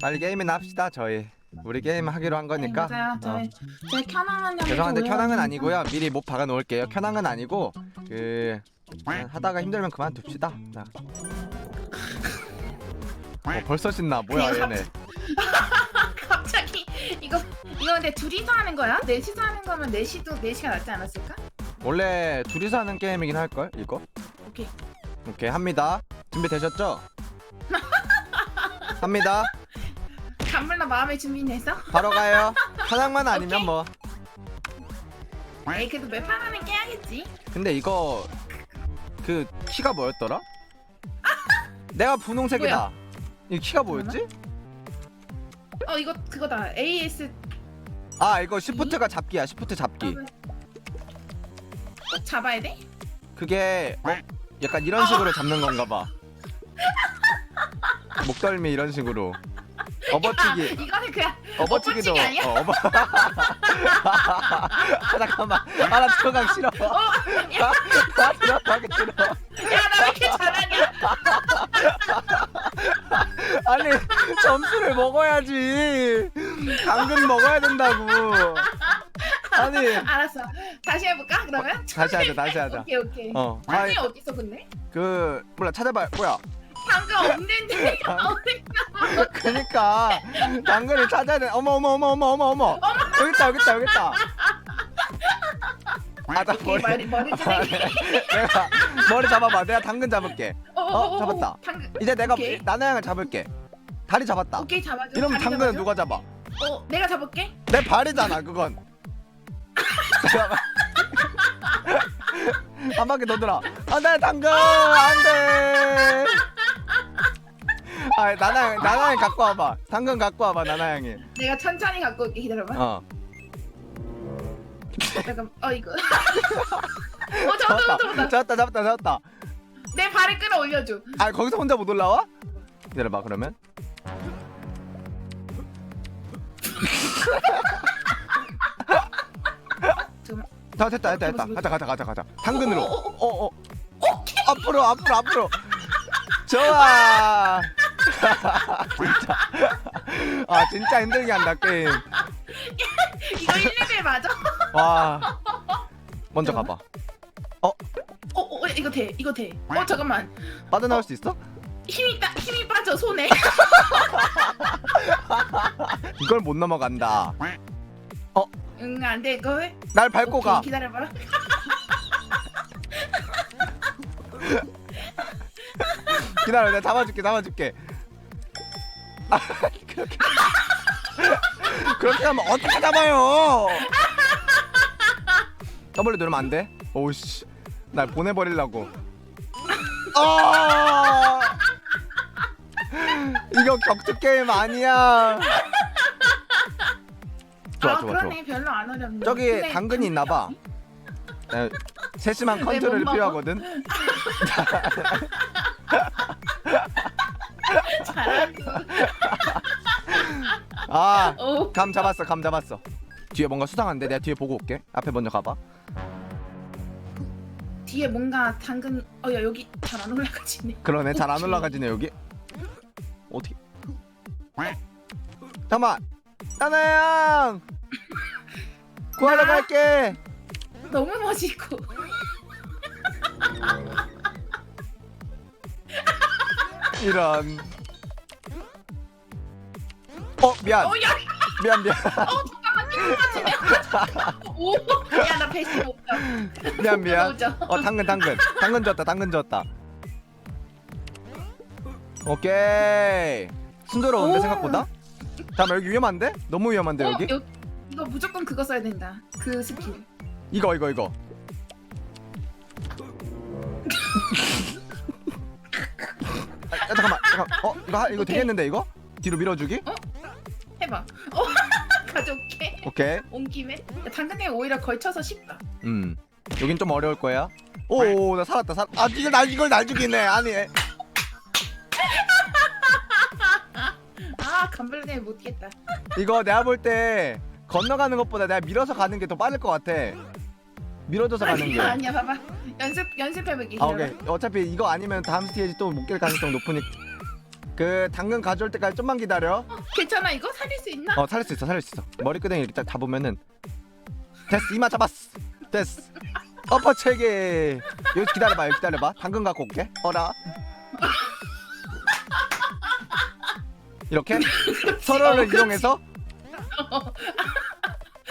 빨리 게임이나 합시다 저희 우리 게임 하기로 한 거니까 네, 맞아요. 어. 저희 저희 켜낭한 죄송한데 켜낭은 아니고요 미리 못 박아 놓을게요 켜낭은 아니고 그 그냥 하다가 힘들면 그만둡시다 자. 어, 벌써 신나 뭐야 얘네 갑자기 이거 이거 근데 둘이서 하는 거야? 넷이서 하는 거면 넷이도 넷이가 낫지 않았을까? 원래 둘이서 하는 게임이긴 할 걸 이거 오케이. 오케이 합니다 준비 되셨죠? 합니다 간물나 마음의 준비는 했어? 바로 가요 켜낭만 아니면. 뭐 에이 그래도 몇 판하는 깨야겠지. 근데 이거 그 키가 뭐였더라? 내가 분홍색이다. 이 키가 뭐였지? 어 이거 그거다. AS 아 이거 시프트가 잡기야. 시프트 잡기. 꼭 잡아야 돼? 그게 어, 약간 이런 식으로 잡는 건가 봐. 목덜미 이런 식으로. 업어치기. 아, 이거는 그냥 업어치기도. 업어치기 아니야? 어, 업어. 아, 잠깐만. 아, 나 들어가기 싫어. 야, 나 들어가기 싫어. 야 나 왜 이렇게 잘하냐? 아니 점수를 먹어야지. 당근 먹어야 된다고. 아니 알았어. 다시 해볼까 그러면? 다시 하자 다시 하자. 오케이 오케이. 어. 아, 당근이 어디 있어 근데? 그 몰라 찾아봐. 뭐야? 당근 없는데. 아. 어디? 그니까 당근을 찾아야 돼. 어머 어머 어머 어머 어머 어머. 여기 있다 여기 있다 여기 있다. 아나 오케이 머리. 머리 아, 해. 내가 머리 잡아봐. 내가 당근 잡을게. 어, 어, 잡았다. 당근. 이제 내가 오케이. 나나양을 잡을게. 다리 잡았다. 오케이 잡아줘. 이러면 다리 당근은 잡아줘. 누가 잡아? 어 내가 잡을게. 내 발이잖아 그건. 한 바퀴 더 돌아. 안돼 당근 안돼. 아 나나양 나나양 갖고 와봐. 당근 갖고 와봐 나나양이. 내가 천천히 갖고 올게 기다려봐. 어. 잠깐. 어 이거. 어 잡았다 잡았다 잡았다. 잡았다 잡았다 잡았다. 내 발을 끌어 올려줘. 아 거기서 혼자 못 올라와? 기다려봐 그러면. 좀. 다 됐다 됐다 됐다. 가자 가자 가자 가자. 당근으로. 어, 어, 어 어. 앞으로 앞으로 앞으로. 좋아. 진짜. 아 진짜 힘들게 한다 게임. 이거 1레벨 맞아? 와. 먼저 가봐. 어, 어 이거 돼 이거 돼. 어 잠깐만. 빠져나올 수 있어? 힘이 빠 힘이 빠져 손에. 이걸 못 넘어간다. 응 안 돼 이거. 해. 날 밟고 가. 기다려봐. 기다려, 내가 잡아줄게, 잡아줄게. 아, 그렇게. 그렇게 하면 어떻게 잡아요? W 누르면 안 돼? 오우씨, 날 보내버리려고. 아! 이거 격투 게임 아니야. 좋아, 아 좋아, 좋아. 그러네 별로 안 어렵네. 저기 근데 당근이 있나 봐. 네, 세심한 왜 컨트롤이 먹어? 필요하거든. 아, 오. 감 잡았어 감 잡았어 뒤에 뭔가 수상한데 내가 뒤에 보고 올게 앞에 먼저 가봐 뒤에 뭔가 당근. 어야 여기 잘 안 올라가지네. 그러네 잘 안. 올라가지네 여기 어떻게 잠깐만 나나양 구하러 나? 갈게 너무 멋있고. 이런 어 미안 어 야 미안 미안 오. 야 나 배시 못 가. 미안 미안 오죠. 어 당근 당근 당근 줬다 당근 줬다 오케이 순조로운데 오. 생각보다 잠깐 여기 위험한데 너무 위험한데 어, 여기 여, 이거 무조건 그거 써야 된다. 그 스킬. 이거 이거 이거 아, 아, 잠깐만 잠깐 어 이거 하- 이거. 되겠는데 이거 뒤로 밀어주기 해봐. 어 가져올게. 오케이 온 김에. 야, 당근에 오히려 걸쳐서 쉽다. 음 여긴 좀 어려울 거야 오 나 살았다 살. 아 이걸 날 이걸 날 죽이네 아니 아 간발레 못 겠다. 이거 내가 볼 때 건너가는 것보다 내가 밀어서 가는 게 더 빠를 것 같아 밀어줘서 가는 게 아니야 아니야 봐봐. 연습 연습해보기. 아 오케이 어차피 이거 아니면 다음 스테이지 또 못 깰 가능성 높으니까 그 당근 가져올 때까지 좀만 기다려. 괜찮아 이거 살릴 수 있나? 어 살릴 수 있어 살릴 수 있어. 머리끄댕이 이렇게 딱 잡으면은 됐어 이마 잡았어. 됐어. 엎어 체계. 여기 기다려봐 여기 기다려봐. 당근 갖고 올게. 어라. 이렇게 서로를 어, 그렇지. 이용해서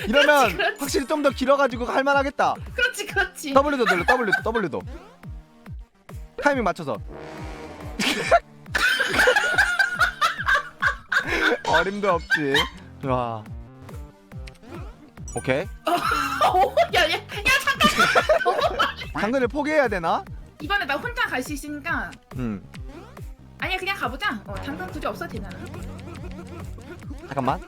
이러면 그렇지, 그렇지. 확실히 좀 더 길어가지고 할만하겠다. 그렇지 그렇지. W도 눌러 W도 W도 타이밍 맞춰서 어림도 없지 와 오케이 어, 야 야 야 잠깐. 당근을 포기해야 되나? 이번에 나 혼자 갈 수 있으니까 음 아니야 그냥 가보자. 어 당근 굳이 없어도 되잖아. 잠깐만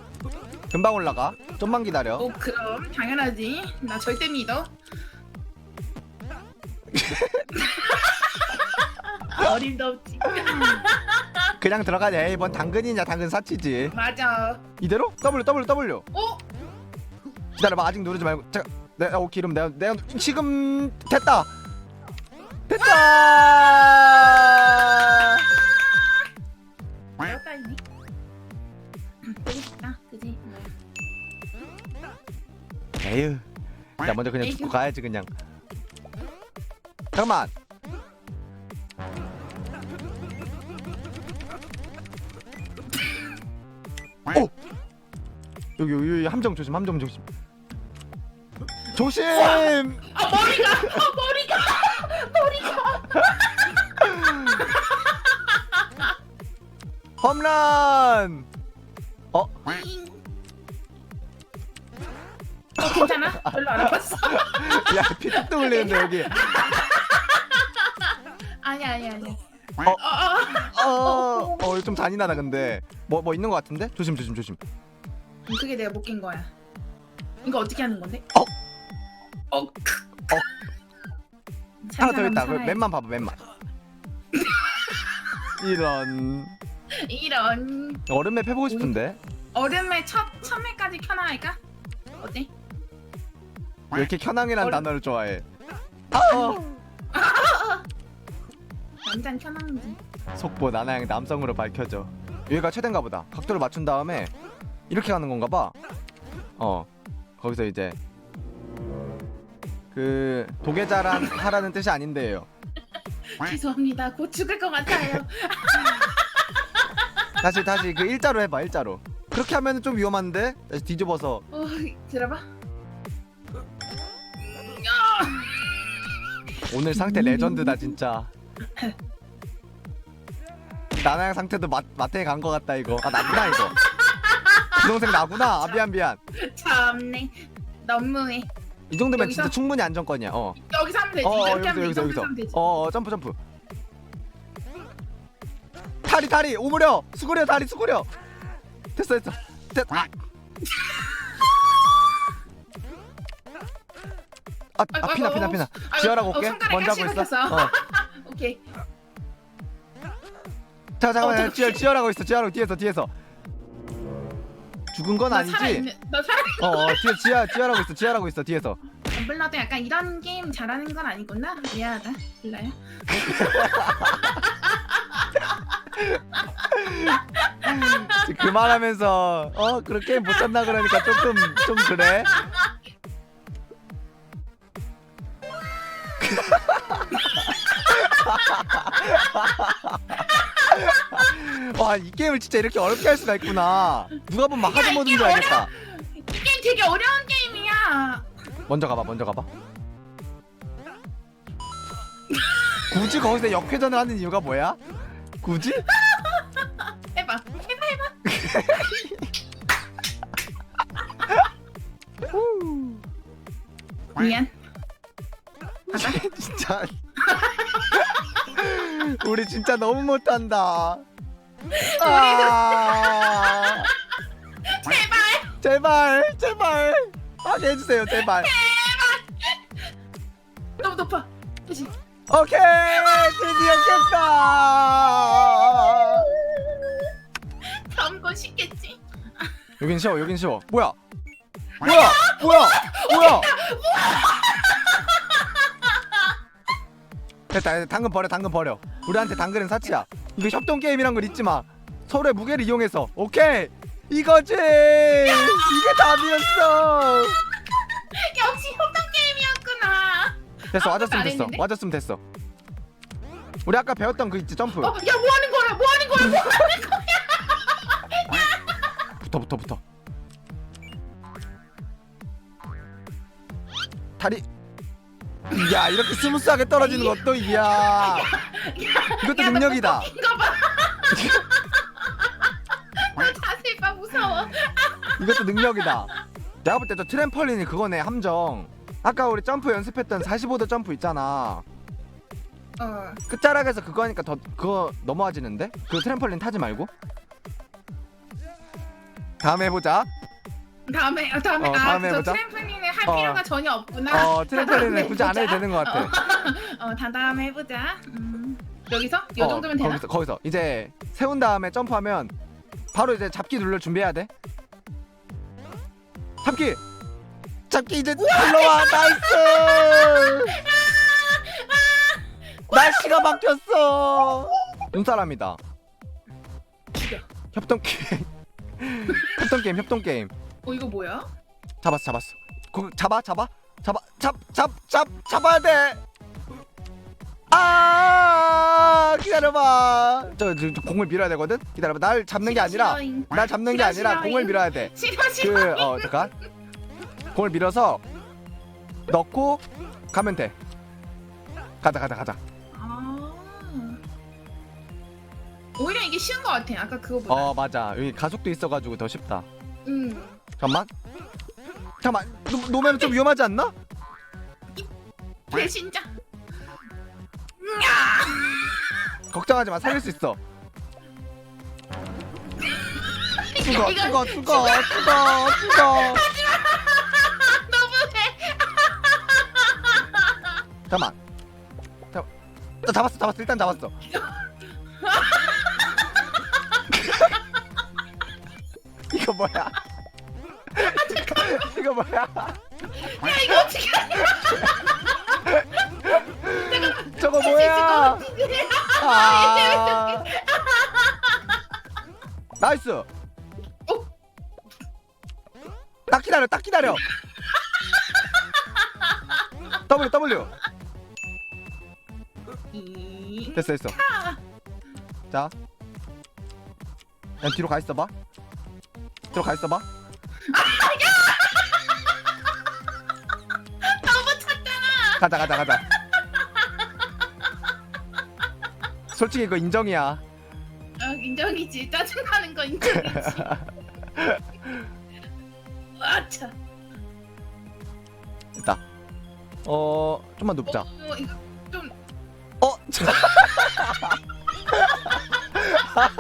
금방 올라가 좀만 기다려 어 그럼 당연하지. 나 절대 믿어. 어림도 없지. 그냥 들어가냐 에이 뭔 당근이냐 당근 사치지 맞아. 이대로? W W W 어? 기다려봐 아직 누르지 말고 잠깐 내가 오케이 이러면 내가 내가 지금 됐다 됐다 내가 따이네. 되고 싶다. 그지? 에휴 나 먼저 그냥. 죽고 가야지 그냥 잠깐만 여기 여기, 여기 함정 조심 함정 조심 조심 아 머리가. 아 머리가. 머리가. 홈런 어 잉. 어 괜찮아? 별로 안 아팠어. 야, 피뚝 흘리는데 여기. 아니야 아니야 아니야. 어. 어, 어, 어, 어, 좀 잔인하다 근데. 뭐, 뭐 있는 것 같은데? 조심, 조심, 조심. 어. 그게 내가 못 깬 거야. 이거 어떻게 하는 건데? 어. 어. 어. 하나 더 있다. 그 맨만 봐봐, 맨만. 이런 이런 얼음에 해보고 싶은데 얼음에 첫 처음에까지 켜놔할까? 어때? 왜 이렇게 현황이란 얼음. 단어를 좋아해? 아, 완전 켜놨는지. 속보 나나양 남성으로 밝혀져. 여기가 최대인가 보다. 각도를 맞춘 다음에 이렇게 가는 건가 봐. 어, 거기서 이제 그 도계자란 하라는 뜻이 아닌데요. 죄송합니다. 곧 죽을 것 같아요. 다시 다시 그 일자로 해봐 일자로 그렇게 하면 좀 위험한데 다시 뒤집어서 어, 들어봐. 오늘 상태 레전드다 진짜 나나양 상태도 마, 마탱이 간거 같다 이거 아 나구나 이거 그 동생 나구나. 아 미안 미안. 참네. 너무해. 이 정도면 여기서? 진짜 충분히 안정권이야. 어. 여기서 하면 되지. 어, 어 이렇게 여기서 하면 여기서 이 여기서. 하면 되지. 어, 어 점프 점프. 다리 다리. 오므려. 수그려 다리 수그려. 됐어 됐어. 됐 아, 아, 아 피나 피나 피나. 지혈하고 어, 올게. 먼저 하고 있어. 어. 오케이. 자 잠깐만. 어, 지혈 지혈하고 있어. 지혈하고 뒤에서 뒤에서 죽은 건 나 아니지 살아있는. 나 살아. 어, 어 뒤에 지혈 지혈하고 있어 지혈하고 있어 뒤에서 덤블러도 약간 이런 게임 잘하는 건 아니구나. 미안하다. 몰라요. 그만하면서 어 그렇게 못 산다 그러니까 조금 좀 그래 와 이 게임을 진짜 이렇게 어렵게 할 수가 있구나 누가 보면 하드 모드인 줄 알겠다 이 게임 되게 어려운 게임이야. 먼저 가봐 먼저 가봐 굳이 거기서 역회전을 하는 이유가 뭐야? 굳이? 해봐. 해봐 해봐. 미안. 진짜 우리 진짜 너무 못한다. 아, 제발. 제발 제발. 하게 해주세요 제발. 너무 높아. 다시. 오케이 드디어 깼다. 다음 건 쉽겠지. 여긴 쉬워 여긴 쉬워. 뭐야? 뭐야? 뭐야 됐다. 당근 버려 당근 버려 우리한테 당근은 사치야 이거 협동 게임이란 걸 잊지 마. 서로의 무게를 이용해서. 오케이. 이거지. 이게 답이었어. 역시 협동 게임이었구나. 됐어. 와줬으면 안 됐어. 와줬으면 됐어. 우리 아까 배웠던 그 있지 점프. 어, 야, 뭐 하는 거야? 뭐 하는 거야? 뭐 하는 거야? 붙어 붙어 붙어. 다리. 야 이렇게 스무스하게 떨어지는 것도 이야. 이것도 야, 너 능력이다. 봐. 나 자세히 봐 무서워. 이것도 능력이다. 내가 볼 때 저 트램펄린이 그거네 함정. 아까 우리 점프 연습했던 45도 점프 있잖아. 어. 끝자락에서 그거 하니까 더 그거 넘어와지는데? 그 트램펄린 타지 말고. 다음에 해보자. 다음에 어, 다음에 어, 아, 다음에 저 해보자. 트램플린을 할 어. 필요가 전혀 없구나. 어 트램펄린은 굳이 안 해도 되는 것 같아. 어, 다 다음에 해보자. 음. 여기서 이 어, 정도면 되나? 거기서 거기서 이제 세운 다음에 점프하면 바로 이제 잡기 눌러 준비해야 돼. 잡기. 잡기 이제 올라와 나이스. 날씨가 바뀌었어. 눈사람이다. 협동 게임. 협동 게임 협동 게임. 어 이거 뭐야? 잡았어 잡았어. 그 잡아 잡아 잡아 잡 잡 잡 잡아야 돼. 아 기다려봐. 저, 저, 저 공을 밀어야 되거든. 기다려봐. 날 잡는 게 아니라 싫어잉. 날 잡는 게 싫어, 아니라 싫어잉. 공을 밀어야 돼. 싫어 싫어. 그어 잠깐. 공을 밀어서 넣고 가면 돼. 가자 가자 가자. 아. 오히려 이게 쉬운 것 같아. 아까 그거보다. 어 맞아. 여기 가속도 있어가지고 더 쉽다. 음. 잠깐만. 잠깐만. 놓- 놓으면 좀 위험하지 않나? 배신자. 걱정하지 마. 살릴 수 있어. 죽어 이거- 죽어 죽어 죽어 죽어. 너무해. 잠깐만. 잠. 나 잡았어 잡았어 일단 잡았어. 이거 뭐야? 이거 뭐야? 야 이거 어떻게 저거 뭐야? 아. 나이스. 딱 기다려, 딱 기다려. W W 이. 됐어 됐어. 자, 야, 뒤로 가 있어봐. 뒤로 가 있어봐. 가자 가자 가자. 솔직히 이거 인정이야. 어, 인정이지. 짜증나는 거 인정이지. 아차. 됐다. 어, 좀만 높자. 어, 이거 좀 어? 저-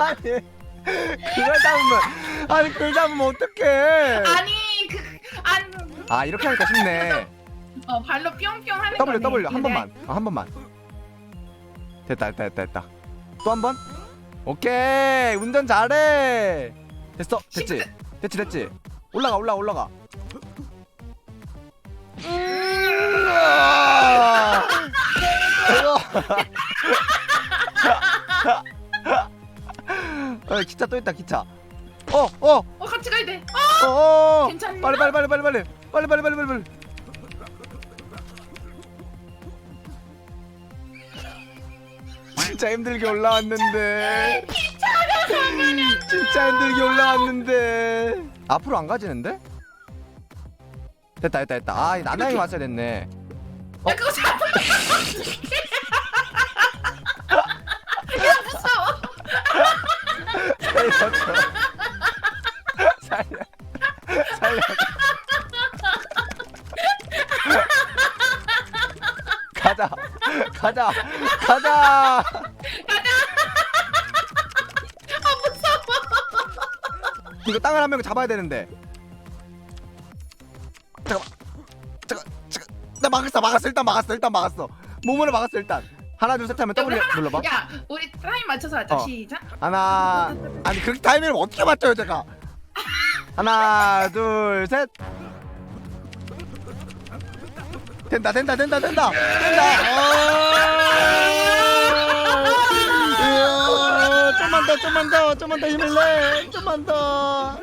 아니 그걸 잡으면 아니 그걸 잡으면 어떡해 아니 그안 아 이렇게 하니까 쉽네 어, 발로 뿅뿅 하는 W 거네. W 한 근데 번만 어, 한 번만. 됐다 됐다 됐다 됐다. 또 한 번? 오케이. 운전 잘해. 됐어. 됐지? 됐지 됐지? 올라가 올라가 올라가. 으아! 어, 기차 또 있다 기차. 어어 어 어, 어 같이 가야 돼. 어, 어, 어. 괜찮니? 빨리 빨리 빨리 빨리. 빨리 빨리 빨리 빨리 빨리 진짜 힘들게 올라왔는데. 진짜 힘들게 올라왔는데. 앞으로 안 가지는데? 됐다 됐다 됐다. 아 나나이 왔어야 됐네. 야 그거 잡아. 야 무서워. 살려줘 살려. 살려. 가자. 가자. 가자 이거 땅을 한 명 잡아야 되는데. 잠깐만. 잠깐 잠깐. 나 막았어 막았어. 일단 막았어 일단 막았어. 몸으로 막았어 일단. 하나 둘 셋 하면 W 눌러봐. 야 우리 타임 맞춰서 하자. 어. 시작. 하나 아니 그렇게 타이밍을 어떻게 맞춰요 제가? 하나 둘 셋. 된다 된다 된다 된다. 된다. 어. 더 좀만 더 좀만 더 힘을 내. 좀만 더.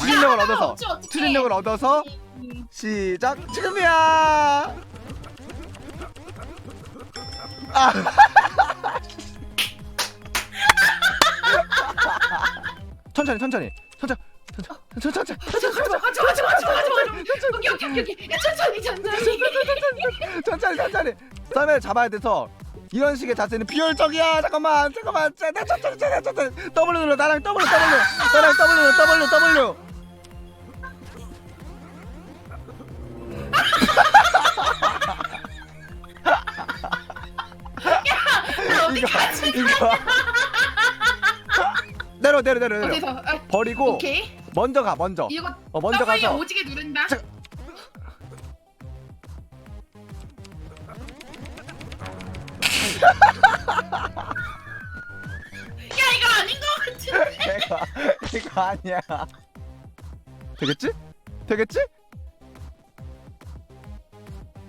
추진력을 얻어서 없지, 어떡해. 추진력을 얻어서 음, 시작. 지금이야. 아. 천천히 천천히. 천천히 천천히 천천히 가져 가져 가져 가져 가져 가져. 오케이 오케이 오케이 오케이. 야 천천히 천천히. 천천히 천천히 쌈을 잡아야 돼서 이런 식의 자세는 비효율적이야. 잠깐만 잠깐만. 자, 나 천천히 천천히 천천히 W 눌러 나랑 W W. 나랑 W W W. 이거 이거. 내려 내려 내려 내려. 어디서? 아, 버리고 오케이. 먼저 가 먼저. 이거 어 먼저 가서 오지게 누른 아니야. 되겠지? 되겠지?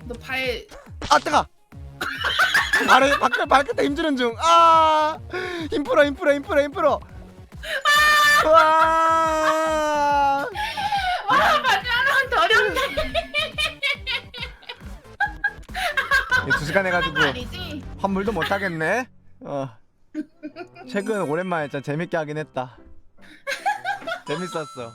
너 발 아 뜨가 발에 발끝 발끝에 힘주는 중 아! 힘풀어 힘풀어 힘풀어 힘풀어. 와! 와 마지막은 더 어렵네 두 시간 해가지고 아니지? 환불도 못 하겠네. 어. 최근 오랜만에 진짜 재밌게 하긴 했다 재밌었어